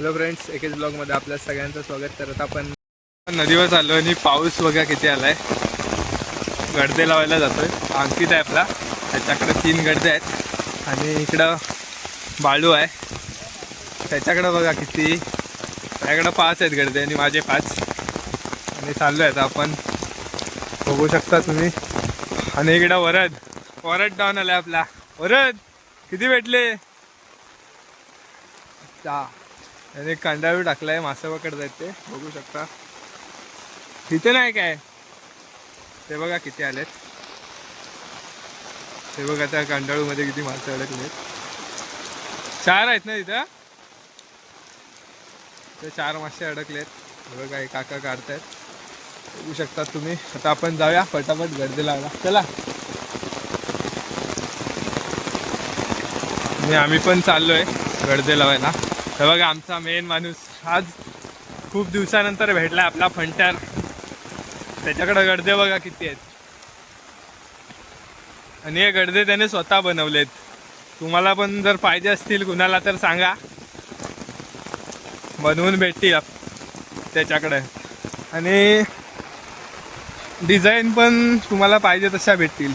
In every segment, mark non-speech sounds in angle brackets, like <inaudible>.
Hello friends एकेच ब्लॉगमध्ये आपल्या सगळ्यांचं स्वागत. करत आपण नदीवर चाललो आणि पाऊस वगैरे किती आलाय. गडदे लावायला जातोय अंकित आहे आपला त्याच्याकडे तीन गडदे आहेत. आणि इकडं बाळू आहे. त्याच्याकडं बघा किती. त्याकडं पाच आहेत गडदे आणि माझे पाच. आणि चाललो आहे आता आपण. बघू शकता तुम्ही. आणि इकडं वरद. वरद डाऊन आलाय आपला. वरद किती भेटले? दहा आणि कांडाळू टाकलाय मासा आहेत ते. बघू शकता. तिथे नाही काय? ते बघा किती आलेत. ते बघा त्या कांडाळू मध्ये किती मासे अडकलेत चार आहेत ना तिथं? ते चार मासे अडकलेत. बघा हे काका काढतायत. बघू शकता तुम्ही. आता आपण जाऊया. फटाफट गर्दी लावला चला. आम्ही पण चाललोय गर्दे लावायला. हे बघा आमचा मेन माणूस आज खूप दिवसानंतर भेटला आपला फंटर. त्याच्याकडे गडदे बघा किती आहेत. आणि हे गडदे त्याने स्वतः बनवलेत. तुम्हाला पण जर पाहिजे असतील कुणाला तर सांगा. बनवून भेटतील त्याच्याकडे. आणि डिझाईन पण तुम्हाला पाहिजे तशा भेटतील.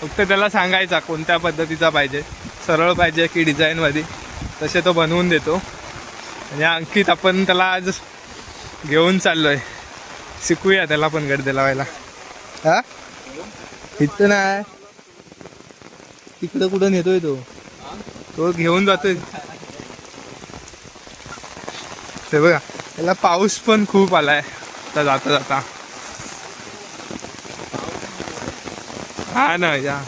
फक्त त्याला सांगायचा कोणत्या पद्धतीचा पाहिजे. सरळ पाहिजे की डिझाईनमध्ये तसे तो बनवून देतो. आणि अंकित आपण त्याला आज घेऊन चाललोय. शिकूया त्याला पण गर्दी लावायला. हा? इथं नाही. तिकडं कुठं नेतोय तो? तो घेऊन जातोय. ते बघा त्याला पाऊस पण खूप आलाय. आता जाता जाता. हा ना या.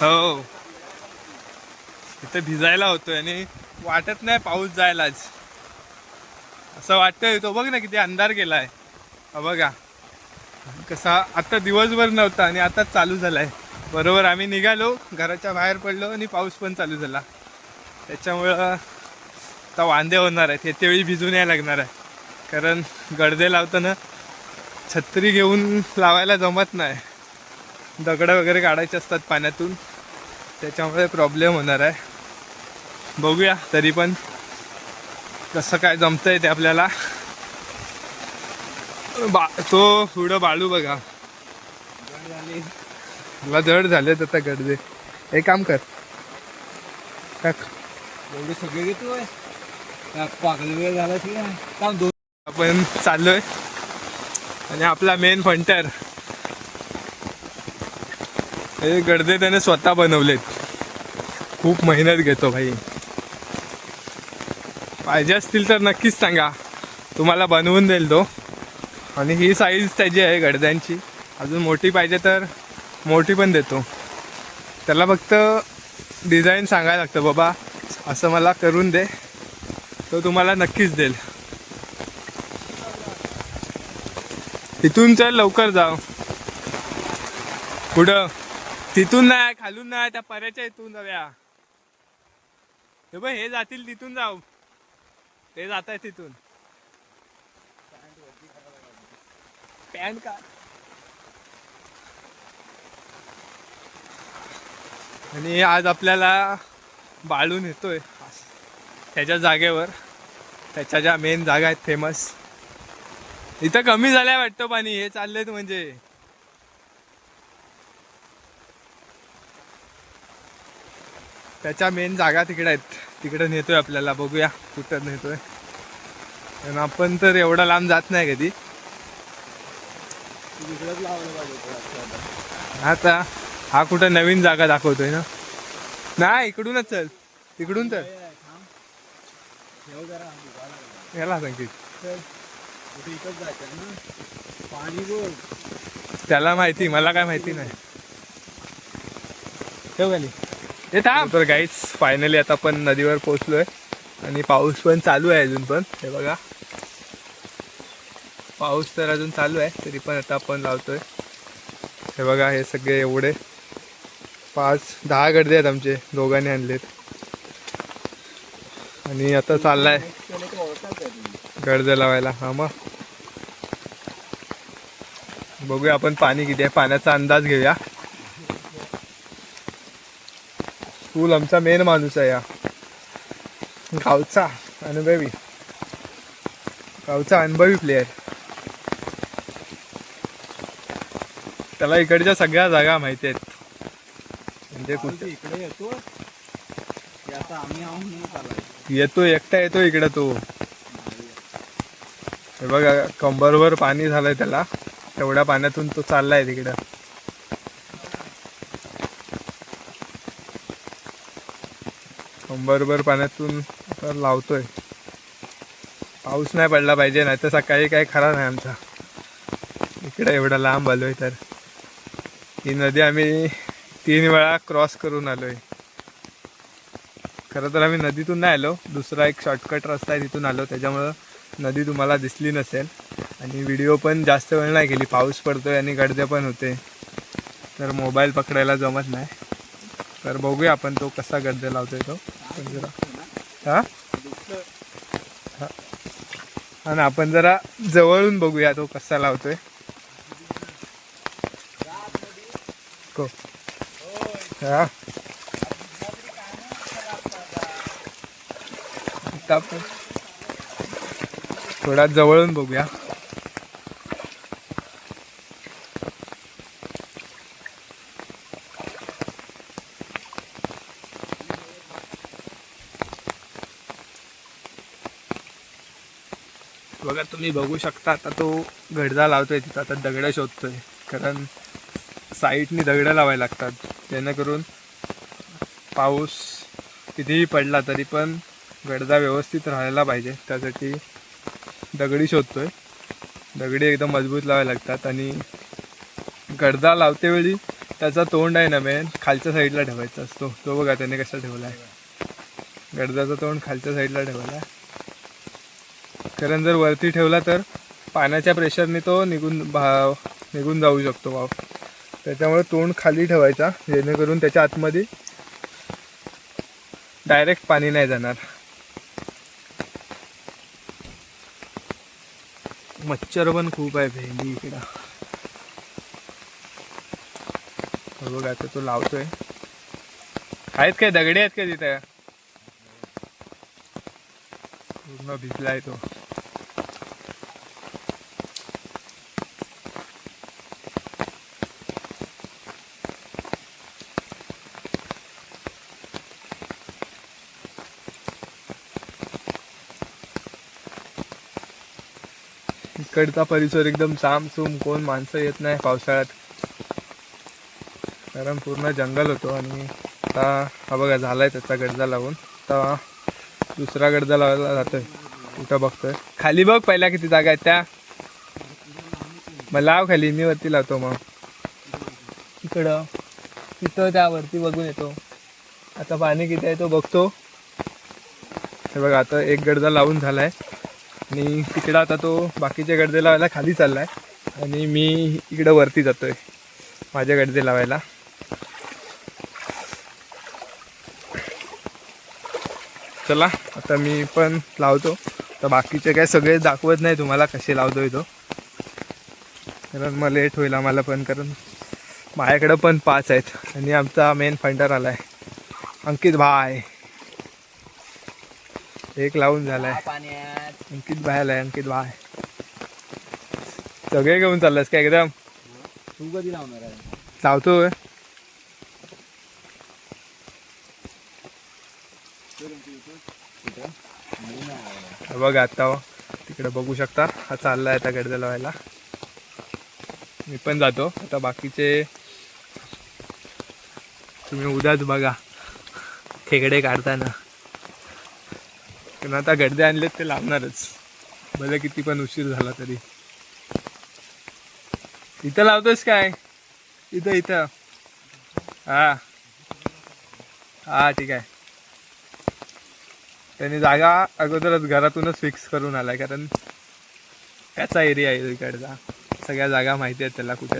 हो. इथे भिजायला होतोय आणि वाटत नाही पाऊस जायलाच असं वाटतंय तो. बघ ना किती अंधार गेलाय. बघा. कसा आता दिवसभर नव्हता आणि आता चालू झालाय. बरोबर आम्ही निघालो घराच्या बाहेर पडलो आणि पाऊस पण चालू झाला. त्याच्यामुळं आता वांदे होणार आहेत. येते वेळी भिजून यायला लागणार आहे. कारण गडदे लावताना छत्री घेऊन लावायला जमत नाही. दगडं वगैरे काढायचे असतात पाण्यातून. त्याच्यामुळे प्रॉब्लेम होणार आहे. बघूया तरी पण कसं काय जमतंय ते आपल्याला. बा तो पुढं बाळू बघा. तुला जड झालेत आता गडदे एक काम कर. टाक. एवढे सगळे घेतोय पाकळी वेळ झाला ठीक आहे काम दोन आपण चाललोय. आणि आपला मेन फंटर हे गडदे त्याने स्वतः बनवलेत. खूप मेहनत घेतो भाई. पाहिजे असतील तर नक्कीच सांगा. तुम्हाला बनवून देईल तो. आणि ही साईज त्याची आहे गडद्यांची. अजून मोठी पाहिजे तर मोठी पण देतो. त्याला फक्त डिझाईन सांगायला लागतं बाबा असं मला करून दे. तो तुम्हाला नक्कीच देईल. तिथून चल लवकर जाऊ कुठं तिथून नाही खालून नाही त्या पर्याच्या इथून जाऊया. हे बघ हे जातील तिथून जाऊ. ते जात आहे तिथून. पॅन्ट का? आणि आज आपल्याला बाळून येतोय. त्याच्या जागेवर. त्याच्या ज्या मेन जागा आहेत फेमस इथं कमी झाल्या वाटतं पाणी. हे चाललेत म्हणजे. त्याच्या मेन जागा तिकडे आहेत. तिकडे नेतोय आपल्याला बघूया कुठं नेतोय. पण आपण तर एवढा लांब जात नाही कधी. आता हा कुठं नवीन जागा दाखवतोय ना? नाही इकडूनच चल. तिकडून तर. याला संकेत त्याला माहिती मला काय माहिती नाही. ठेव खाली. हे थांब. तर गाईच फायनली आता आपण नदीवर पोहोचलोय. आणि पाऊस पण चालू आहे अजून पण. हे बघा. पाऊस तर अजून चालू आहे तरी पण आता आपण लावतोय. हे बघा हे सगळे एवढे. पाच दहा गड्डे आहेत आमचे. दोघांनी आणलेत. आणि आता चाललाय. केलं गडदे लावायला. हा मग. बघूया आपण पाणी किती आहे. पाण्याचा अंदाज घेऊया. फुल आमचा मेन माणूस आहे या गावचा अनुभवी. गावचा अनुभवी प्लेयर त्याला इकडच्या सगळ्या जागा माहिती आहेत. म्हणजे कुठे? इकडे येतो. येतो एकटा येतो इकडे तो. हे बघा कंबरवर पाणी झालंय त्याला. तेवढ्या पाण्यातून तो चाललाय तिकडं. कंबरभर पाण्यातून आता लावतोय. पाऊस नाही पडला पाहिजे नाही तर सकाळी काही खरा नाही आमचा. इकडे एवढा लांब आलोय तर. ही नदी आम्ही तीन वेळा क्रॉस करून आलोय. खरं तर आम्ही नदीतून नाही आलो दुसरा एक शॉर्टकट रस्ता आहे तिथून आलो त्याच्यामुळं नदी तुम्हाला दिसली नसेल. आणि व्हिडिओ पण जास्त वेळ नाही केली पाऊस पडतोय आणि गडदे पण होते. तर मोबाईल पकडायला जमत नाही. तर बघूया आपण तो कसा गडदे लावतोय तो. आपण जरा. हा? आणि आपण जरा जवळून बघूया तो कसा लावतोय. को. हा. थोडा जवळून बघूया बघा तुम्ही बघू शकता आता तो गडदा लावतोय तिथं आता दगडं शोधतोय. कारण साईडनी दगडं लावायला लागतात. जेणेकरून पाऊस कितीही पडला तरी पण गडदा व्यवस्थित राहायला पाहिजे. त्यासाठी दगडी शोधतोय. दगडी एकदम मजबूत लावायला लागतात आणि गडदा लावते वेळी त्याचा तोंड आहे ना मेन खालच्या साईडला ठेवायचा असतो. तो बघा त्याने कसा ठेवला आहे गडदाचं तोंड खालच्या साईडला ठेवला आहे कारण जर वरती ठेवला तर पाण्याच्या प्रेशरने तो निघून भा निघून जाऊ शकतो वाव त्याच्यामुळे तोंड खाली ठेवायचा जेणेकरून त्याच्या आतमध्ये डायरेक्ट पाणी नाही जाणार. मच्छर पण खूप आहे भेंडी इकडं. हे बघ आता तो लावतोय. आहेत काय दगडे आहेत का तिथे? पूर्ण भिजलाय तो. इकडचा परिसर एकदम सामसूम कोण माणसं येत नाही पावसाळ्यात. कारण पूर्ण जंगल होतो आणि आता हा बघा झालाय त्याचा गडजा लावून. आता दुसरा गडजा लावायला जातोय. कुठं बघतोय? खाली बघ पहिल्या किती जागा आहेत त्या. मग लाव खाली मी वरती लावतो मग. इकडं. तिथं त्यावरती बघून येतो. आता पाणी किती आहे तो बघतो. हे बघा आता एक गडजा लावून झालाय. आणि तिकडं आता तो बाकीचे गडदे लावायला खाली चाललाय. आणि मी इकडं वरती जातोय माझ्या गडदे लावायला चला आता मी पण लावतो. तर बाकीचे काय सगळे दाखवत नाही तुम्हाला कसे लावतोय तो. कारण मग लेट होईल आम्हाला पण कारण माझ्याकडं पण पाच आहेत आणि आमचा मेन फंडर आलाय अंकित भाय एक लावून झालाय. आहे. अंकित भाई आलाय अंकित भाय सगळे घेऊन चाललास काय एकदम? तू कधी लावणार आहे. हा बघा आता तिकडे बघू शकता. हा चाललाय आता गडदे लावायला मी पण जातो. आता बाकीचे तुम्ही उद्याच बघा. खेकडे काढताना. पण आता गडदे आणलेत ते लावणारच. भले किती पण उशीर झाला तरी. इथं लावतोस काय? इथं इथं. हा. हा ठीक आहे. त्यांनी जागा अगोदरच घरातूनच फिक्स करून आलाय कारण त्याचा एरिया आहे इकडचा. सगळ्या जागा माहिती आहेत त्याला कुठे.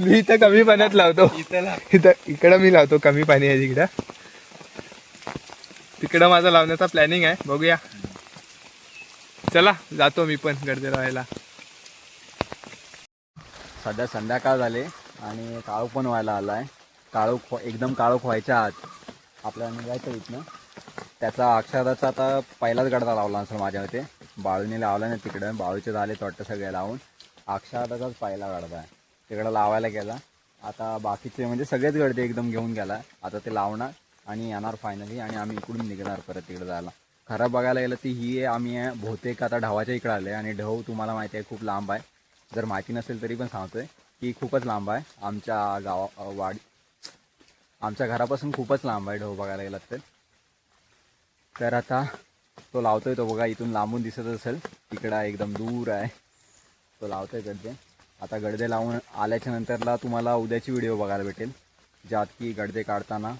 मी इथं कमी पाण्यात लावतो. इथं लाव. इथं इकडं मी लावतो कमी पाणी आहे तिकडं. तिकडं माझा लावण्याचा प्लॅनिंग आहे. बघूया. चला जातो मी पण गर्दी राहायला. सध्या संध्याकाळ झाले आणि काळोख पण व्हायला आलाय. काळोख एकदम काळोख व्हायच्या आत आपल्याला निघायचं इथनं. त्याचा अक्षराचा आता पहिलाच गडदा लावला असेल माझ्या मते बाळूने लावला नाही तिकडं. बाळूचे झाले वाटतं सगळे लावून. अक्षराचाच पहिला गडदा आहे. तिकडं लावायला गेला. आता बाकीचे म्हणजे सगळेच गडदे एकदम घेऊन गेला. आता ते लावणार. आणि येणार फायनली आणि आम्ही इकडून निघणार परत तिकडे जायला. खरं बघायला गेलं ती ही आहे आम्ही आहे बहुतेक आता ढवाच्या इकडे आले आणि ढव तुम्हाला माहिती आहे खूप लांब आहे. जर माहिती नसेल तरी पण सांगतोय की खूपच लांब आहे. आमच्या गावा वाडी आमच्या घरापासून खूपच लांब आहे ढव बघायला गेलात तर. तर आता तो लावतोय तो बघा इथून लांबून दिसत असेल. तिकडं एकदम दूर आहे. तो लावतोय गडदे आता गडदे लावून आल्याच्या नंतरला तुम्हाला उद्याची व्हिडिओ बघायला भेटेल. ज्यात की गडदे काढताना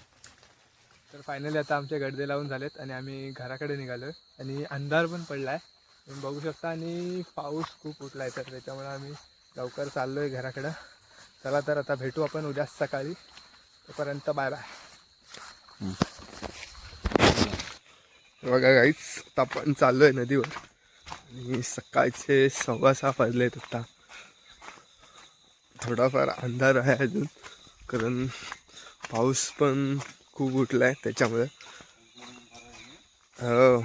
तर फायनली आता आमचे गडदे लावून झालेत आणि आम्ही घराकडे निघालो आहे आणि अंधार पण पडला आहे तुम्ही बघू शकता आणि पाऊस खूप उठला आहे तर त्याच्यामुळे आम्ही लवकर चाललो आहे घराकडं. चला तर आता भेटू आपण उद्या सकाळी. तोपर्यंत बाय बाय बघा गाईच आता आपण चाललो आहे नदीवर. आणि सकाळचे सव्वा सहा आहेत आता. थोडाफार अंधार आहे अजून. कारण पाऊस पण खूप उठला आहे त्याच्यामुळे हो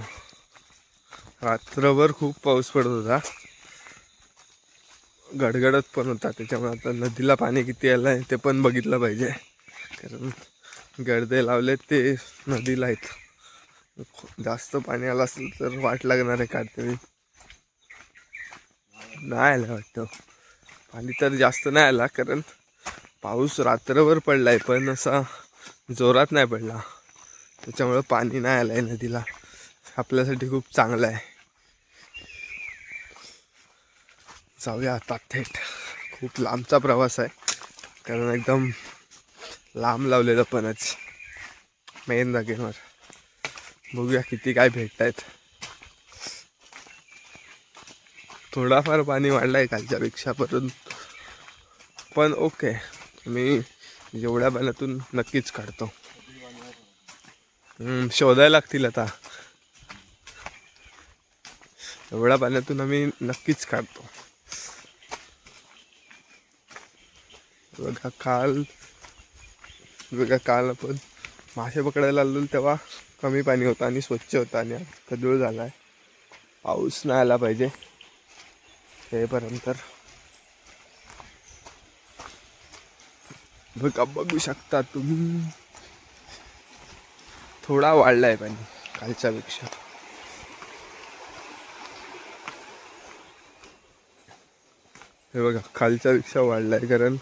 रात्रभर खूप पाऊस पडत होता. गडगडत पण होता. त्याच्यामुळे आता नदीला पाणी किती आलं आहे ते पण बघितलं पाहिजे. कारण गडदे लावले ते नदीला आहेत. जास्त पाणी आलं असेल तर वाट लागणार आहे काढते नाही आलं वाटतं. पाणी तर जास्त नाही आला कारण पाऊस रात्रभर पडला आहे पण असा जोरात नाही पडला. त्याच्यामुळं पाणी नाही आलं आहे नदीला. आपल्यासाठी खूप चांगलं आहे. जाऊया आता थेट. खूप लांबचा प्रवास आहे. कारण एकदम लांब लावलेलं पणच. मेन जागेवर. बघूया किती काय भेटत आहेत थोडाफार पाणी वाढलं आहे कालच्यापेक्षा परंतु पण ओके मी जेवढ्या पाण्यातून नक्कीच काढतो. शोधायला लागतील आता. एवढ्या पाण्यातून आम्ही नक्कीच काढतो. बघा काल बघा काल आपण मासे पकडायला आलो तेव्हा कमी पाणी होतं आणि स्वच्छ होतं आणि कदूळ झाला आहे पाऊस नाही आला पाहिजे. हेपर्यंत बघा बघू शकता तुम्ही. थोडा वाढला आहे पाणी कालच्यापेक्षा हे बघा खालच्यापेक्षा वाढला आहे कारण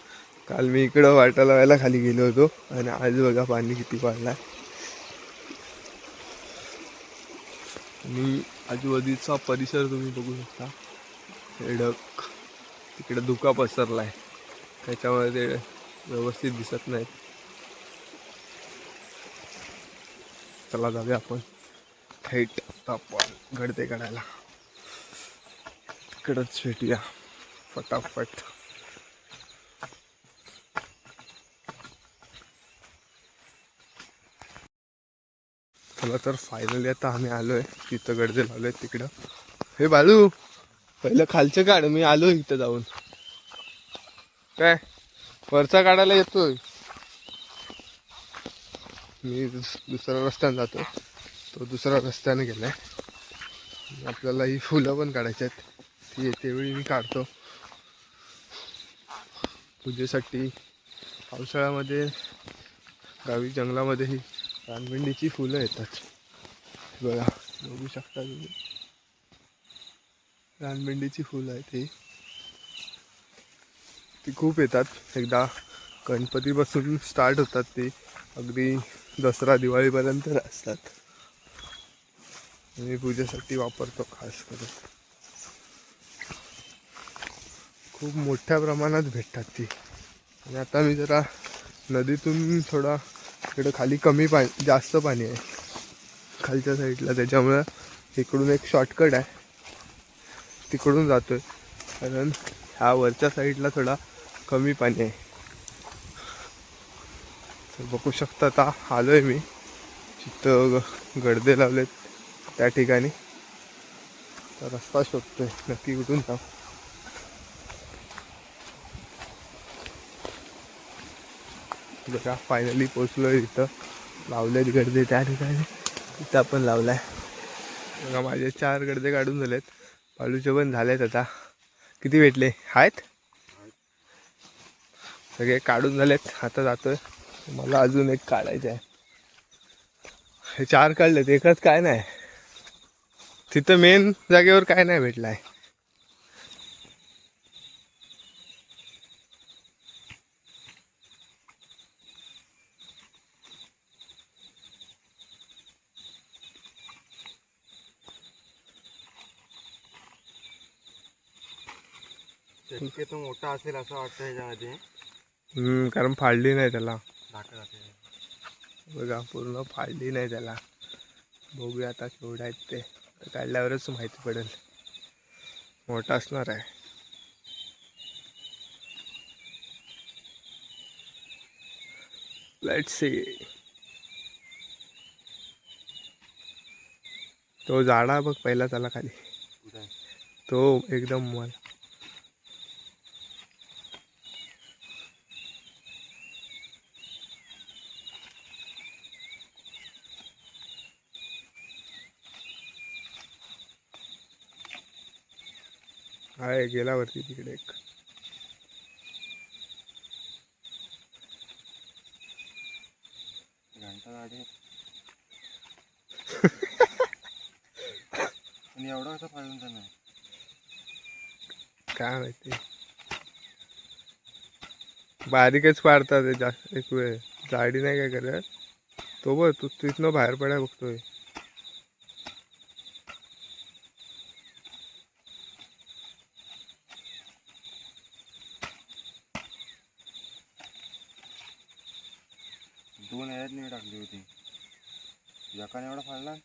काल मी इकडं वाटा लावायला खाली गेलो होतो आणि आज बघा पाणी किती वाढला आहे आणि आजूबाजूचा परिसर तुम्ही बघू शकता. हेडक तिकडे धुका पसरला आहे त्याच्यामध्ये व्यवस्थित दिसत नाहीत. चला जाऊया आपण. थेट आता आपण घडते काढायला तिकडंच भेटूया. फटाफट. चला तर फायनली आता आम्ही आलोय. तिथं गडदे लावलोय तिकडं. हे बालू पहिलं खालचं काढ मी आलो इथं जाऊन. काय? वरचा काढायला येतोय. मी दुस- दुसऱ्या रस्त्याने जातो तो दुसऱ्या रस्त्याने गेलाय. आपल्याला ही फुलं पण काढायची आहेत. ती येते वेळी मी काढतो. पूजेसाठी पावसाळ्यामध्ये गावी जंगलामध्ये ही रानभेंडीची फुलं येतात. बघा बघू शकता तुम्ही. रानभेंडीची फुलं आहेत ही. ती खूप येतात. एकदा गणपतीपासून स्टार्ट होतात ती. अगदी दसरा दिवाळीपर्यंत असतात. मी पूजेसाठी वापरतो खास करून. खूप मोठ्या प्रमाणात भेटतात ती. आणि आता मी जरा नदीतून थोडा इकडं खाली कमी पाणी जास्त पाणी आहे. खालच्या साईडला त्याच्यामुळं इकडून एक शॉर्टकट आहे. तिकडून जातोय. कारण ह्या वरच्या साईडला थोडा कमी पाणी आहे. तर बघू शकता आता आलो आहे मी. तिथं ग- गडदे लावलेत त्या ठिकाणी. तर रस्ता शोधतोय नक्की कुठून जाऊ. बघा फायनली पोचलो आहे इथं. लावलेत गडदे त्या ठिकाणी. इथं आपण लावलाय. बघा माझे चार गडदे काढून झालेत. बालूचे पण झालेत आता. किती भेटले? आहेत? सगळे काढून झालेत आता जातोय. मला अजून एक काढायचं आहे हे चार काढलेत एकच काय नाही. तिथं मेन जागेवर काय नाही भेटलाय. शक्यतो मोठा असेल असं वाटतं ह्याच्यामध्ये कारण फाडली नाही त्याला. बघा पूर्ण फाडली नाही त्याला. बघूया आता केवढं आहेत ते. काढल्यावरच माहिती पडेल. मोठा असणार आहे. लेट्स सी तो झाडा बघ पहिला त्याला खाली. तो एकदम वर आहे गेला वरती तिकडे एक. <laughs> एवढा कसा तर नाही. काय माहिती. बारीकच पाडतात जास्त एक वेळ. जाडी नाही काय करत. तो बघ तू तिथनं बाहेर पडाय बघतोय दोन ह्यात नाही टाकली होती एकाने एवढा फाळला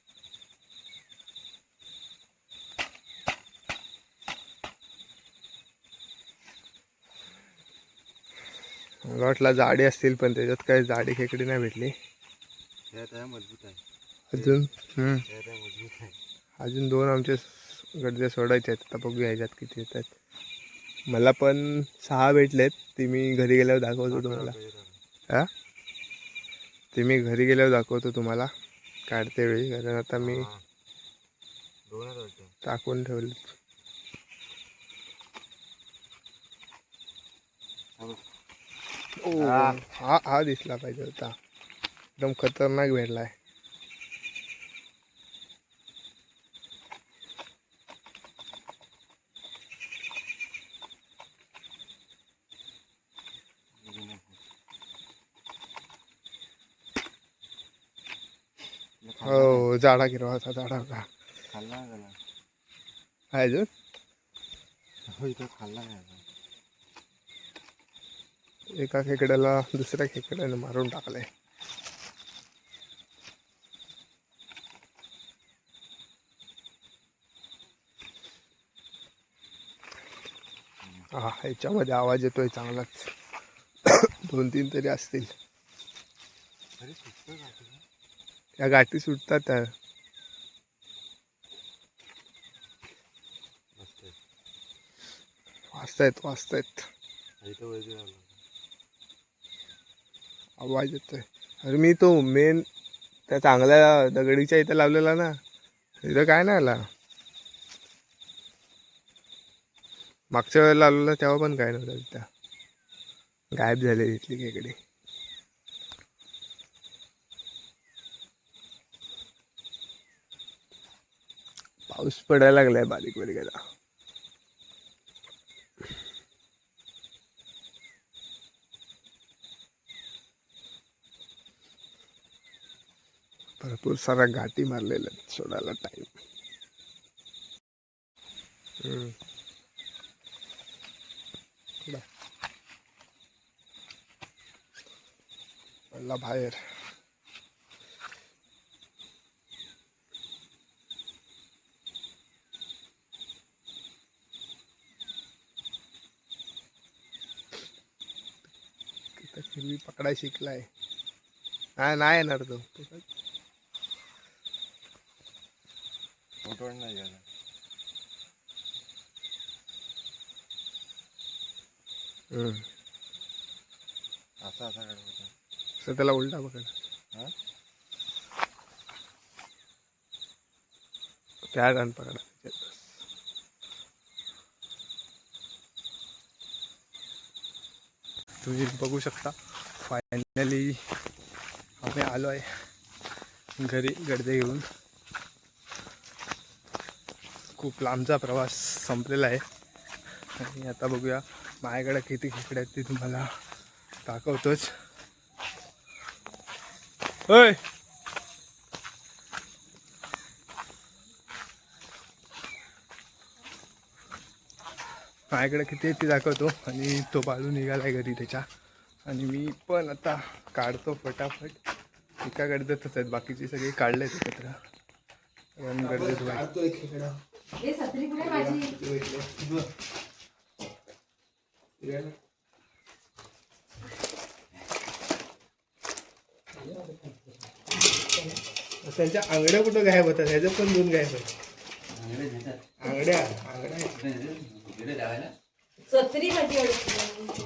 मला वाटलं जाडी असतील पण त्याच्यात काही जाडी खेकडी नाही भेटली. मजबूत आहे. अजून? मजबूत आहे. अजून दोन आमचे गडदे सोडायचे आहेत. आता बघूया ह्याच्यात किती येतात. मला पण सहा भेटलेत. ते मी घरी गेल्यावर दाखवतो तुम्हाला. हा? ते मी घरी गेल्यावर दाखवतो तुम्हाला. काढते वेळी. कारण आता मी टाकून ठेवले हा बघ. ओ, हा. हा दिसला पाहिजे होता एकदम खतरनाक भेटलाय? हो जाडा गिरवा होता जाडा होता खाल्ला अजून हो इथं खाल्ला नाही. एका खेकड्याला दुसऱ्या खेकड्याने मारून टाकलंय. हा ह्याच्यामध्ये आवाज येतोय चांगलाच. दोन तीन तरी असतील? या गाठी सुटतात. त्या आहे. वाचतायत वाचतायत आवाज येतोय. अरे मी तो मेन त्या चांगल्या दगडीच्या इथं लावलेला ना. इथं काय नाही आला. मागच्या वेळेला लावलेला तेव्हा पण काय नव्हतं तिथं. गायब झाले तिथली खेकडी. पाऊस पडायला लागलाय बारीक बारीक आता. भरपूर साऱ्या गाठी मारलेल्या आहेत सोडायला टाईम पडला बाहेर. तिथं हिरवी पकडाय शिकलाय. नाही नाही येणार तो. फोटो नाही हम्म. असा असा काढत होता. तर त्याला उलटा पकड हा? त्या पकडा तुम्ही बघू शकता फायनली आम्ही आलो आहे घरी गडदे घेऊन. खूप लांबचा प्रवास संपलेला आहे. आणि आता बघूया माझ्याकडे किती खेकडे आहेत ते तुम्हाला दाखवतोच. होय माझ्याकडे किती आहेत ते दाखवतो. आणि तो बाळू निघाला आहे घरी त्याच्या. आणि मी पण आता काढतो फटाफट. एका गडद्यातच आहेत. बाकीचे सगळे काढले आहेत एकत्र. रन गडद्यात हे सत्री कुठे माझी? त्यांच्या आंगड्या कुठं गायब होतात? ह्याचं पण दोन गायब आहेत. आंगड्या आंगड्या सत्री माझी अडकली.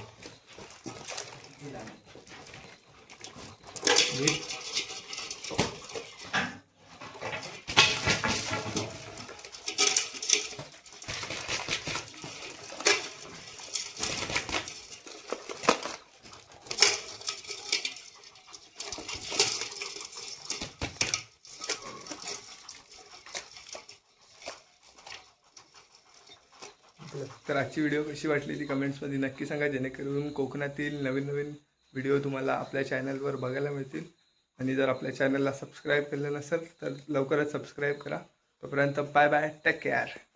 तर आजची व्हिडिओ कशी वाटली ती कमेंट्समध्ये नक्की सांगा जेणेकरून कोकणातील नवीन नवीन व्हिडिओ तुम्हाला आपल्या चॅनलवर बघायला मिळतील. आणि जर आपल्या चॅनलला सबस्क्राईब केलं नसेल तर लवकरच सबस्क्राईब करा. तोपर्यंत बाय बाय टेक केअर